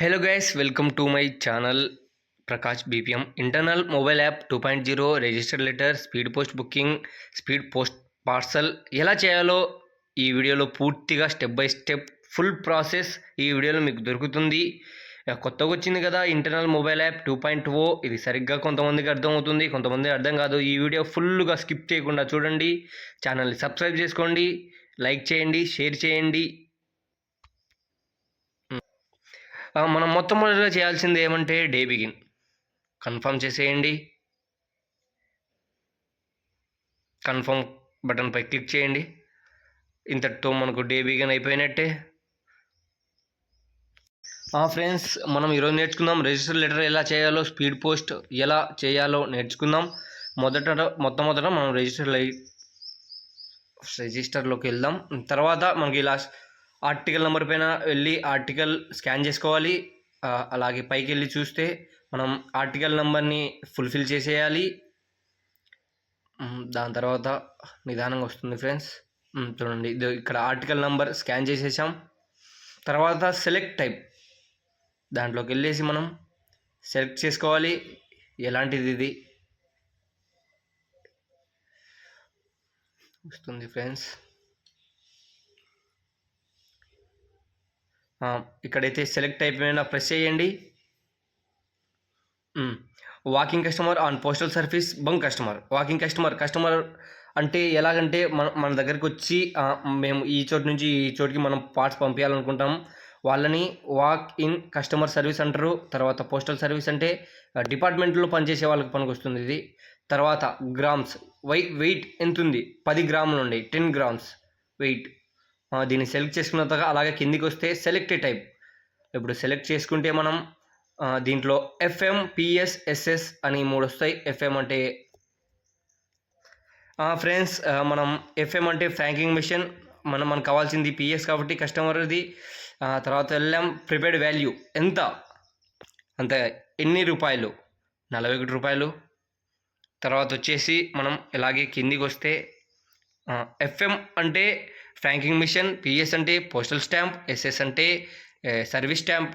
Hello guys welcome to my channel Prakash BPM internal mobile app two point zero register letter speed post booking speed post parcel ఎలా చేయాలో ఈ వీడియోలో పూర్తిగా step by step full process ఈ వీడియోలో మీకు దొరుకుతుంది. కొత్తగా వచ్చింది కదా internal mobile app two point O ఇది సరిగ్గా కొంతమందికి అర్థమవుతుంది. కొంతమంది అర్థం కాదు ఈ వీడియో ఫుల్గా స్కిప్ చేయకుండా చూడండి. ఛానల్ని సబ్స్క్రైబ్ చేసుకోండి లైక్ చేయండి షేర్ చేయండి ఆ, మనం మొట్టమొదటిగా చేయాల్సింది ఏమంటే డే బిగిన్. కన్ఫర్మ్ చేసేయండి. కన్ఫర్మ్ బటన్పై క్లిక్ చేయండి. ఇంతటితో మనకు డే బిగిన్ అయిపోయినట్టే. ఫ్రెండ్స్ మనం ఈరోజు నేర్చుకుందాం రిజిస్టర్ లెటర్ ఎలా చేయాలో స్పీడ్ పోస్ట్ ఎలా చేయాలో నేర్చుకుందాం. మొదట మొట్టమొదట మనం రిజిస్టర్ లై రిజిస్టర్లోకి వెళ్దాం. తర్వాత మనకి ఇలా ఆర్టికల్ నెంబర్ పైన వెళ్ళి ఆర్టికల్ స్కాన్ చేసుకోవాలి. అలాగే పైకి వెళ్ళి చూస్తే మనం ఆర్టికల్ నెంబర్ని ఫుల్ఫిల్ చేసేయాలి. దాని తర్వాత నిదానంగా వస్తుంది ఫ్రెండ్స్. చూడండి ఇది ఇక్కడ ఆర్టికల్ నెంబర్ స్కాన్ చేసేసాం. తర్వాత సెలెక్ట్ టైప్ దాంట్లోకి వెళ్ళేసి మనం సెలెక్ట్ చేసుకోవాలి. ఎలాంటిది ఇది? వస్తుంది ఫ్రెండ్స్. ఇక్కడైతే సెలెక్ట్ అయిపోయిన ప్రెస్ చేయండి. Walking customer on postal service bunk customer walking customer customer అంటే ఎలాగంటే మన మన దగ్గరికి వచ్చి మేము ఈ చోటు నుంచి ఈ చోటుకి మనం పార్ట్స్ పంపించాలనుకుంటాం. వాళ్ళని వాక్ ఇన్ కస్టమర్ సర్వీస్ అంటారు. తర్వాత పోస్టల్ సర్వీస్ అంటే డిపార్ట్మెంట్లో పనిచేసే వాళ్ళకి పనికొస్తుంది ఇది. తర్వాత గ్రామ్స్ వై వెయిట్ ఎంత ఉంది పది గ్రాములు ఉండే టెన్ గ్రామ్స్ వెయిట్ దీన్ని సెలెక్ట్ చేసుకున్న తర్వాత అలాగే కిందికి వస్తే సెలెక్ట్ టైప్. ఇప్పుడు సెలెక్ట్ చేసుకుంటే మనం దీంట్లో ఎఫ్ఎం పిఎస్ ఎస్ఎస్ అని మూడు వస్తాయి. ఎఫ్ఎం అంటే ఫ్రెండ్స్ మనం ఎఫ్ఎం అంటే ఫ్రాంకింగ్ మిషన్. మనం మనకు కావాల్సింది పిఎస్ కాబట్టి కస్టమర్ది తర్వాత వెళ్ళాం ప్రిపేర్డ్ వాల్యూ. ఎంత? అంత ఎన్ని రూపాయలు? నలభై ఒకటి రూపాయలు. తర్వాత వచ్చేసి మనం ఇలాగే కిందికి వస్తే ఎఫ్ఎం అంటే ఫ్రాంకింగ్ మిషన్ పిఎస్ అంటే పోస్టల్ స్టాంప్ ఎస్ఎస్ అంటే సర్వీస్ స్టాంప్.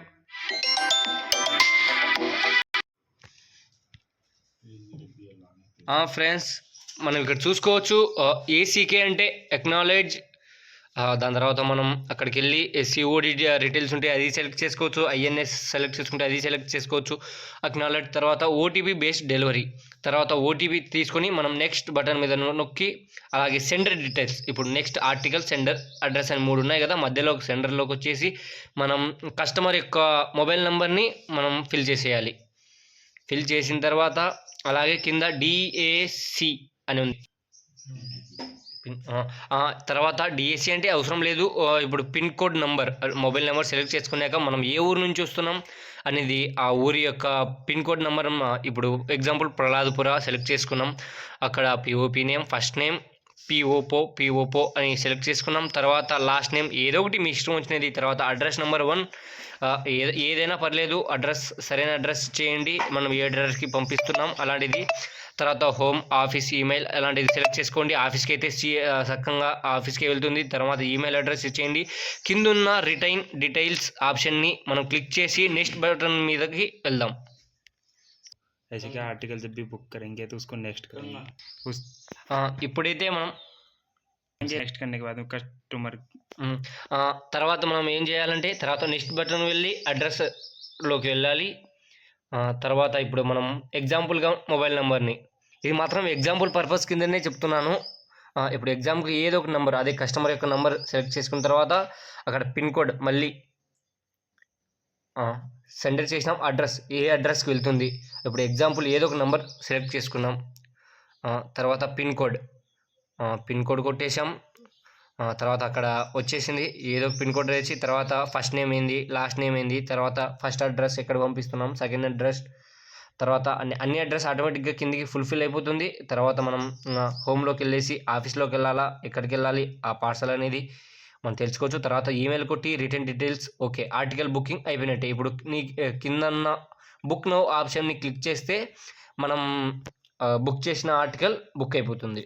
ఫ్రెండ్స్ మనం ఇక్కడ చూసుకోవచ్చు ఏసీకే అంటే ఎక్నాలెడ్జ్ దాని తర్వాత మనం అక్కడికి వెళ్ళి ఎస్సీఓడి డీటెయిల్స్ ఉంటే అది సెలెక్ట్ చేసుకోవచ్చు ఐఎన్ఎస్ సెలెక్ట్ చేసుకుంటే అది సెలెక్ట్ చేసుకోవచ్చు. అక్నాలెడ్జ్ తర్వాత ఓటీపీ బేస్డ్ డెలివరీ తర్వాత ఓటీపీ తీసుకొని మనం నెక్స్ట్ బటన్ మీద నొక్కి అలాగే సెండర్ డీటెయిల్స్ ఇప్పుడు నెక్స్ట్ ఆర్టికల్ సెండర్ అడ్రస్ అని మూడు ఉన్నాయి కదా మధ్యలో సెండర్లోకి వచ్చేసి మనం కస్టమర్ యొక్క మొబైల్ నెంబర్ని మనం ఫిల్ చేసేయాలి. ఫిల్ చేసిన తర్వాత అలాగే కింద డిఏసి అని ఉంది. Hmm. పిన్ తర్వాత డిఎస్సి అంటే అవసరం లేదు. ఇప్పుడు pin code number mobile number select చేసుకున్నాక మనం ఏ ఊరు నుంచి వస్తున్నాం అనేది ఆ ఊరి యొక్క పిన్ కోడ్ నెంబర్ ఇప్పుడు ఎగ్జాంపుల్ ప్రహ్లాదపుర సెలెక్ట్ చేసుకున్నాం. అక్కడ పిఓపి నేమ్ ఫస్ట్ నేమ్ పిఓపో పిఓపో అని సెలెక్ట్ చేసుకున్నాం. తర్వాత లాస్ట్ నేమ్ ఏదో ఒకటి మీ ఇష్టం వచ్చినది. తర్వాత అడ్రస్ నెంబర్ వన్ ఏదైనా పర్లేదు. అడ్రస్ సరైన అడ్రస్ చేయండి. మనం ఏ అడ్రస్కి పంపిస్తున్నాం. అలాంటిది తర్వాత హోమ్ ఆఫీస్ ఈమెయిల్ అలాంటిది సెలెక్ట్ చేసుకోండి ఆఫీస్కి అయితే సి చక్కగా ఆఫీస్కి వెళ్తుంది తర్వాత ఈమెయిల్ అడ్రస్ ఇచ్చేయండి కింద ఉన్న రిటైన్ డీటెయిల్స్ ఆప్షన్ని మనం క్లిక్ చేసి నెక్స్ట్ బటన్ మీదకి వెళ్దాం ऐसे क्या आर्टिकल जब भी बुक करेंगे तो उसको नेक्स्ट करेंगे उस ఆ, ఇప్పుడైతే మనం नेक्स्ट करने के बाद में कस्टमर మ్, ఆ, తర్వాత మనం ఏం చేయాలంటే తర్వాత నెక్స్ట్ బటన్ వెళ్ళి అడ్రస్లోకి వెళ్ళాలి ఆ, తర్వాత ఇప్పుడు మనం ఎగ్జాంపుల్గా మొబైల్ నెంబర్ని ఇది మాత్రం ఎగ్జాంపుల్ పర్పస్ కిందనే చెప్తున్నాను. ఇప్పుడు ఎగ్జామ్కి ఏదో ఒక నెంబర్ అదే కస్టమర్ యొక్క నెంబర్ సెలెక్ట్ చేసుకున్న తర్వాత అక్కడ పిన్ కోడ్ మళ్ళీ సెంటర్ చేసినాం. అడ్రస్ ఏ అడ్రస్కి వెళ్తుంది. ఇప్పుడు ఎగ్జాంపుల్ ఏదో ఒక నెంబర్ సెలెక్ట్ చేసుకున్నాం. తర్వాత పిన్ కోడ్ పిన్ కోడ్ కొట్టేసాం తర్వాత అక్కడ వచ్చేసింది. ఏదో పిన్ కోడ్ వేసి తర్వాత ఫస్ట్ నేమ్ ఏంది లాస్ట్ నేమ్ ఏంది తర్వాత ఫస్ట్ అడ్రస్ ఎక్కడ పంపిస్తున్నాం సెకండ్ అడ్రస్ తర్వాత అన్ని అన్ని అడ్రస్ ఆటోమేటిక్గా కిందికి ఫుల్ఫిల్ అయిపోతుంది. తర్వాత మనం హోమ్లోకి వెళ్ళేసి ఆఫీస్లోకి వెళ్ళాలా ఎక్కడికి వెళ్ళాలి ఆ పార్సల్ అనేది మనం తెలుసుకోవచ్చు. తర్వాత ఈమెయిల్ కొట్టి return details okay article booking అయిపోయినట్టే. ఇప్పుడు నీ కింద బుక్ నో ఆప్షన్ని క్లిక్ చేస్తే మనం బుక్ చేసిన ఆర్టికల్ బుక్ అయిపోతుంది.